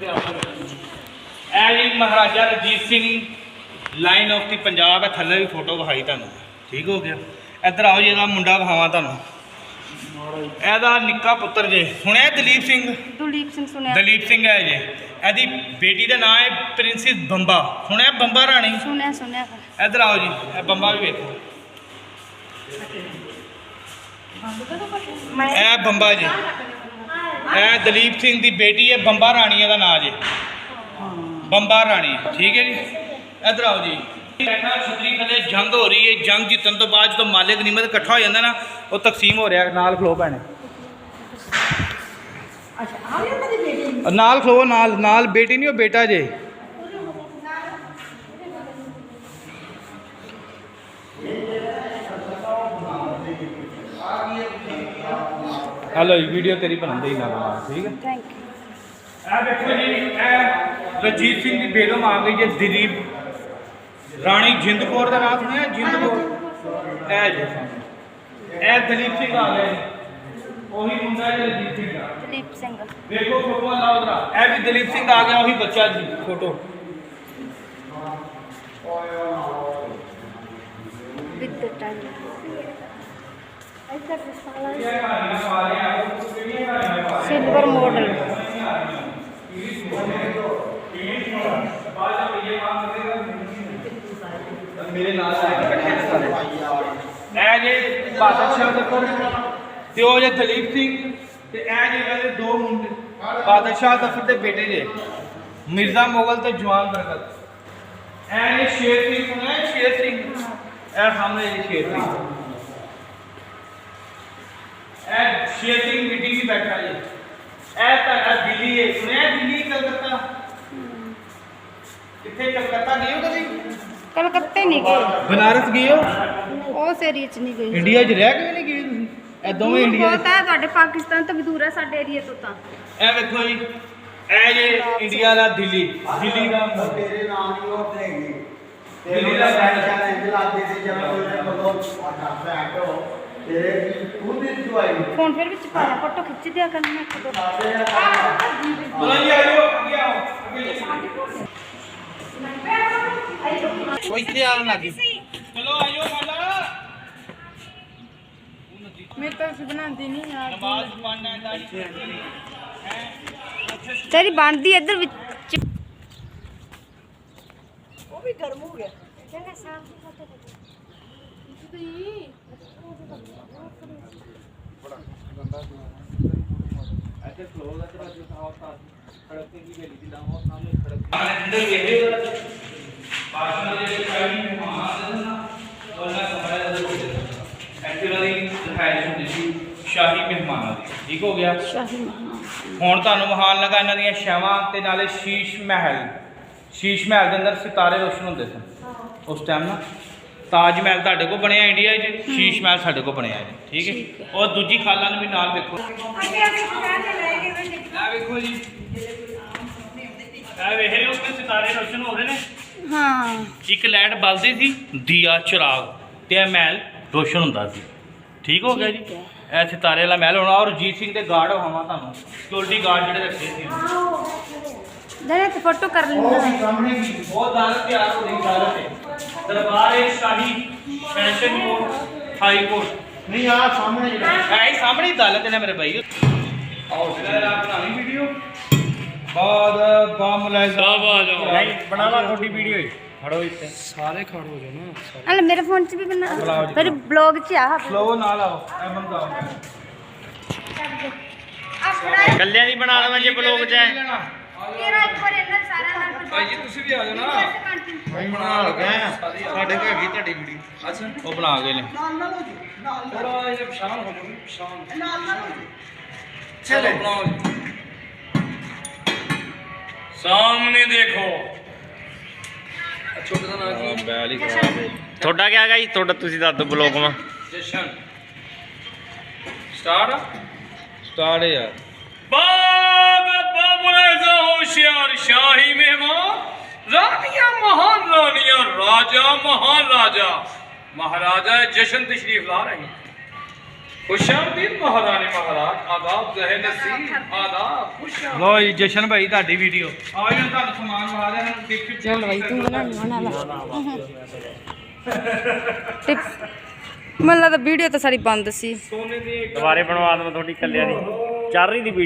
ਇਹ ਜੀ Maharaja Ranjit Singh line of ਦੀ ਪੰਜਾਬ ਹੈ ਥੱਲੇ ਵੀ ਫੋਟੋ ਵਿਖਾਈ ਤੁਹਾਨੂੰ। ਠੀਕ ਹੋ ਗਿਆ? ਇੱਧਰ ਆਓ ਜੀ ਇਹਦਾ ਮੁੰਡਾ ਵਿਖਾਵਾਂ ਤੁਹਾਨੂੰ। ਇਹਦਾ ਨਿੱਕਾ ਪੁੱਤਰ ਜੇ। ਸੁਣਿਆ ਦਲੀਪ ਸਿੰਘ? ਦਲੀਪ ਸਿੰਘ ਸੁਣਿਆ। ਦਲੀਪ ਸਿੰਘ ਹੈ ਜੇ। ਇਹਦੀ ਬੇਟੀ ਦਾ ਨਾਮ ਹੈ ਪ੍ਰਿੰਸੈਸ ਬੰਬਾ। ਸੁਣਿਆ ਬੰਬਾ ਰਾਣੀ? ਸੁਣਿਆ ਸੁਣਿਆ। ਇੱਧਰ ਆਓ ਜੀ ਇਹ ਬੰਬਾ ਵੀ ਵੇਖੋ। ਇਹ ਬੰਬਾ ਜੀ। ਇਹ ਦਲੀਪ ਸਿੰਘ ਦੀ ਬੇਟੀ ਹੈ ਬੰਬਾ ਰਾਣੀ ਇਹਦਾ ਨਾਂ ਜੀ। ਬੰਬਾ ਰਾਣੀ ਠੀਕ ਹੈ ਜੀ? ਇੱਧਰ ਆਓ ਜੀ। ਬੈਠਾ ਛਤਰੀ ਥੱਲੇ ਜੰਗ ਹੋ ਰਹੀ ਹੈ ਜੰਗ ਜਿੱਤਣ ਤੋਂ ਬਾਅਦ ਜਦੋਂ ਮਾਲਿਕ ਨਿਮਤ ਇਕੱਠਾ ਹੋ ਜਾਂਦਾ ਨਾ ਉਹ ਤਕਸੀਮ ਹੋ ਰਿਹਾ ਨਾਲ ਖਲੋ ਪੈਣੇ ਨਾਲ ਖਲੋ ਨਾਲ ਨਾਲ ਬੇਟੀ ਨਹੀਂ ਉਹ ਬੇਟਾ ਜੇ। ਹਲੋ ਜੀ ਵੀਡੀਓ ਤੇਰੀ ਬਣਾਉਂਦੇ ਹੀ ਨਾਲ ਠੀਕ ਹੈ? ਥੈਂਕ ਯੂ ਇਹ ਦੇਖੋ ਜੀ ਇਹ ਰਣਜੀਤ ਸਿੰਘ ਦੀ ਬੇਗਮ ਆ ਗਈ ਜੇ ਦਲੀਪ ਰਾਣੀ ਜਿੰਦ ਕੌਰ ਦਾ ਨਾਮ ਸੁਣਿਆ? ਜਿੰਦ ਕੌਰ। ਇਹ ਜੀ ਇਹ ਦਲੀਪ ਸਿੰਘ ਆ ਜੀ ਉਹੀ ਮੁੰਡਾ ਹੈ ਦਲੀਪ ਸਿੰਘ ਦਾ। ਦਲੀਪ ਸਿੰਘ। ਵੇਖੋ ਫੋਟੋ ਲਾਓ ਜਰਾ। ਇਹ ਵੀ ਦਲੀਪ ਸਿੰਘ ਆ ਗਿਆ ਉਹੀ ਬੱਚਾ ਜੀ ਫੋਟੋ। ਵਿਦ ਦ ਟਾਈਮ ਇੱਧਰ ਵਿਸਾਲਾ ਸਿਲਵਰ ਮਾਡਲ ਮੇਰੇ ਨਾਲ ਇਕੱਠੇ ਸਾਰੇ। ਇਹ ਜੇ ਬਾਦਸ਼ਾਹ ਦਫਰ ਤੇ ਉਹ ਜੇ ਦਲੀਪ ਸਿੰਘ ਤੇ ਇਹ ਜੇ ਇਹਦੇ ਦੋ ਮੁੰਡੇ ਬਾਦਸ਼ਾਹ ਦਫਰ ਦੇ ਬੇਟੇ ਜੇ। ਮਿਰਜ਼ਾ ਮੁਗਲ ਤੇ ਜਵਾਨ ਬਰਕਤ ਇਹ ਜੇ ਸ਼ੇਰ ਸਿੰਘ ਸੁਣਿਆ ਸ਼ੇਰ ਸਿੰਘ। ਇਹ ਸਾਹਮਣੇ ਜੇ ਸ਼ੇਰ ਸਿੰਘ। ਇਹ ਸਿੰਘ ਮੀਟਿੰਗ ਵੀ ਬੈਠਾ ਜੀ। ਇਹ ਤੁਹਾਡਾ ਦਿੱਲੀ ਹੈ। ਸੁਣਿਆ ਦਿੱਲੀ ਕਲਕੱਤਾ? ਕਿੱਥੇ ਕਲਕੱਤਾ ਗਏ ਹੋ ਕਦੀ? ਕਲਕੱਤੇ ਨਹੀਂ ਗਏ। ਬਨਾਰਸ ਗਏ ਹੋ? ਉਸ ਏਰੀਆ ਚ ਨਹੀਂ ਗਈ ਇੰਡੀਆ 'ਚ ਰਹਿ ਕੇ ਵੀ ਨਹੀਂ ਗਏ ਤੁਸੀਂ? ਇਹ ਦੋਵੇਂ ਇੰਡੀਆ ਬਹੁਤ ਹੈ ਤੁਹਾਡੇ ਪਾਕਿਸਤਾਨ ਤੋਂ ਵੀ ਦੂਰ ਹੈ ਸਾਡੇ ਏਰੀਆ ਤੋਂ ਤਾਂ। ਇਹ ਵੇਖੋ ਜੀ ਇਹ ਜੇ ਇੰਡੀਆ ਦਾ ਦਿੱਲੀ। ਦਿੱਲੀ ਦਾ ਤੇਰੇ ਨਾਮ ਹੀ ਉਹ ਦੇਗੀ ਦਿੱਲੀ ਤੇਰੇ ਦਾ ਦਾ ਬੈਠਾ। ਇੰਜ ਲਾਦੇ ਸੀ ਜਦ ਕੋਈ ਬਗੋ ਆਟਾ ਫੈਕਟੋ ਤੇਰੇ ਫੋਨ ਫਿਰ ਵਿੱਚ ਪਾਇਆ ਫੋਟੋ ਖਿੱਚ ਦਿਆ ਕਰਨਾ ਇੱਕ ਦੋ। ਚਲੋ ਜੀ ਆਜੋ ਅੱਗੇ ਆਓ ਕੋਈ ਤੇ ਆਣ ਲੱਗੀ ਚਲੋ ਆਜੋ ਮਾਲਾ ਮੇਰੇ ਤਾਂ ਅਸੀਂ ਬਣਾਉਂਦੀ ਨਹੀਂ ਯਾਰ ਨਮਾਜ਼ ਪੜਨਾ ਦਾੜੀ ਤੇਰੀ ਬਣਦੀ ਇੱਧਰ ਵਿੱਚ। ਉਹ ਵੀ ਗਰਮ ਹੋ ਗਿਆ। ਚੰਗਾ ਸਾਫ਼ ਫੋਟੋ ऐसे फ्लो ਦਾ ਤੇਰਾ ਜੋ ਸਾਹ ਹੋਤਾ ਸੜਕ ਤੇ ਕੀ ਗਲੀ ਦੀ ਲਾਓ ਸਾਹਮਣੇ ਸੜਕ ਅੰਦਰ ਵੇਖੇ ਪਾਸ਼ਾ ਦੇ ਕਾਈ ਮਹਾਨ ਨਾ ਉਹਨਾਂ ਸਮਾਇਆ ਦਾ ਐਕਚੁਅਲੀ ਦਿਖਾਈ ਹੁੰਦੀ ਸੀ ਸ਼ਾਹੀ ਮਹਿਮਾਨਾਂ ਦੀ ਠੀਕ ਹੋ ਗਿਆ ਸ਼ਾਹੀ ਮਹਾਨ ਹੁਣ ਤੁਹਾਨੂੰ ਮਹਾਨ ਲਗਾ ਇਹਨਾਂ ਦੀਆਂ ਛਾਵਾਂ ਤੇ ਨਾਲੇ ਸ਼ੀਸ਼ ਮਹਿਲ ਸ਼ੀਸ਼ ਮਹਿਲ ਦੇ ਅੰਦਰ ਸਿਤਾਰੇ ਰੋਸ਼ਨ ਹੁੰਦੇ ਸਨ ਉਸ ਟਾਈਮ ਨਾ ਤਾਜ ਮਹਿਲ ਤੁਹਾਡੇ ਕੋਲ ਬਣਿਆ ਇੰਡੀਆ 'ਚ ਸ਼ੀਸ਼ ਮਹਿਲ ਸਾਡੇ ਕੋਲ ਬਣਿਆ ਹੈ ਠੀਕ ਹੈ ਔਰ ਦੂਜੀ ਖਾਲਾਂ ਨੂੰ ਵੀ ਨਾਲ ਵੇਖੋ ਆ ਵੇਖੋ ਜੀ ਆ ਵੇਖ ਰਹੇ ਹੋ ਕਿ ਸਿਤਾਰੇ ਰੋਸ਼ਨ ਹੋ ਰਹੇ ਨੇ ਹਾਂ ਇੱਕ ਲਾਈਟ ਬਲਦੀ ਸੀ ਦੀਆ ਚਿਰਾਗ ਤੇ ਇਹ ਮਹਿਲ ਰੋਸ਼ਨ ਹੁੰਦਾ ਸੀ ਠੀਕ ਹੋ ਗਿਆ ਜੀ। ਇਹ ਸਿਤਾਰੇ ਵਾਲਾ ਮਹਿਲ ਹੋਣਾ ਔਰ ਜੀਤ ਸਿੰਘ ਦੇ ਗਾਰਡ ਹੋਵਾਂ ਤੁਹਾਨੂੰ ਸਿਕਿਉਰਿਟੀ ਗਾਰਡ ਜਿਹੜੇ ਰੱਖੇ ਸੀ ਜਣੇ ਤੇ ਫੋਟੋ ਕਰ ਲੈਂਦਾ ਸਾਹਮਣੇ ਬਹੁਤ ਦਾਲਤ ਤਿਆਰ ਹੋ ਰਹੀ ਦਾਲਤ ਹੈ ਦਰਬਾਰ ਹੈ ਸ਼ਾਹੀ ਫੈਸ਼ਨ ਕੋਰਟ ਹਾਈ ਕੋਰਟ। ਨਹੀਂ ਆ ਸਾਹਮਣੇ ਜਿਹੜਾ। ਐ ਸਾਹਮਣੇ ਹੀ ਦਾਲਤ ਹੈ ਨਾ ਮੇਰੇ ਭਾਈ ਆਓ ਜਰਾ ਬਣਾਣੀ ਵੀਡੀਓ ਬਾਦ ਬਾਮ ਲੈ ਜਾ। ਬਣਾਵਾ ਤੁਹਾਡੀ ਵੀਡੀਓ ਹੀ ਖੜੋ ਇੱਥੇ। ਹਲ ਮੇਰੇ ਫੋਨ 'ਚ ਵੀ ਬਣਾ। ਪਰ ਬਲੌਗ 'ਚ ਆ। ਸਲੋ ਨਾਲ ਆਓ ਐ ਬੰਦਾ ਕੱਲਿਆਂ ਦੀ ਬਣਾ ਲਵਾਂ ਜੇ ਬਲੌਗ ਚ ਹੈ। ਤੇਰਾ ਇੱਕ ਵਾਰ ਇਹਨਾਂ ਸਾਰਿਆਂ ਨਾਲ ਭਾਈ ਜੀ ਤੁਸੀਂ ਵੀ ਆ ਜਾਓ ਨਾ। ਮੈਂ ਸਾਹਮਣੇ ਦੇਖੋ। ਛੋਟੇ ਦਾ ਨਾਮ ਤੁਹਾਡਾ ਕੀ ਤੁਹਾਡਾ ਤੁਸੀਂ ਦੱਸ ਦਿਓ ਬਲੌਗ ਮਾ। ਸਟਾਰਟ ਸਟਾਰਟ ਯਾਰ। ਬਾਬਾ ਰਾਜਾ ਮਹਾਨ ਰਾਜਾ। ਮਹਾਰਾजा ਜਸ਼ਨ ਤਸ਼ਰੀਫ ਲਾ ਰਹੇ। ਖੁਸ਼ਾਮਦੀਦ ਮਹਾਰਾਣੀ ਮਹਾਰਾਜ ਆਦਾਬ ਜ਼ਹਿਰ ਨਸੀਬ ਆਦਾਬ ਖੁਸ਼ਾਮ ਲੋ ਜੀ ਜਸ਼ਨ ਭਾਈ ਤੁਹਾਡੀ ਵੀਡੀਓ ਆਓ ਜੀ ਤੁਹਾਨੂੰ ਸਮਾਨ ਵਾ ਰਹੇ ਹਨ ਟਿਪ ਚੱਲ ਭਾਈ ਤੂੰ ਬਣਾਉਣੀ ਹੋਣਾ ਲਾ ਟਿਪਸ। ਮੈਨੂੰ ਲੱਗਦਾ ਵੀਡੀਓ ਤਾਂ ਸਾਰੀ ਬੰਦ ਸੀ। ਦੁਬਾਰੇ ਬਣਵਾ ਦਵਾਂ ਤੁਹਾਡੀ ਕੱਲਿਆਂ ਦੀ। ਚੱਲ ਰਹੀ ਦੀ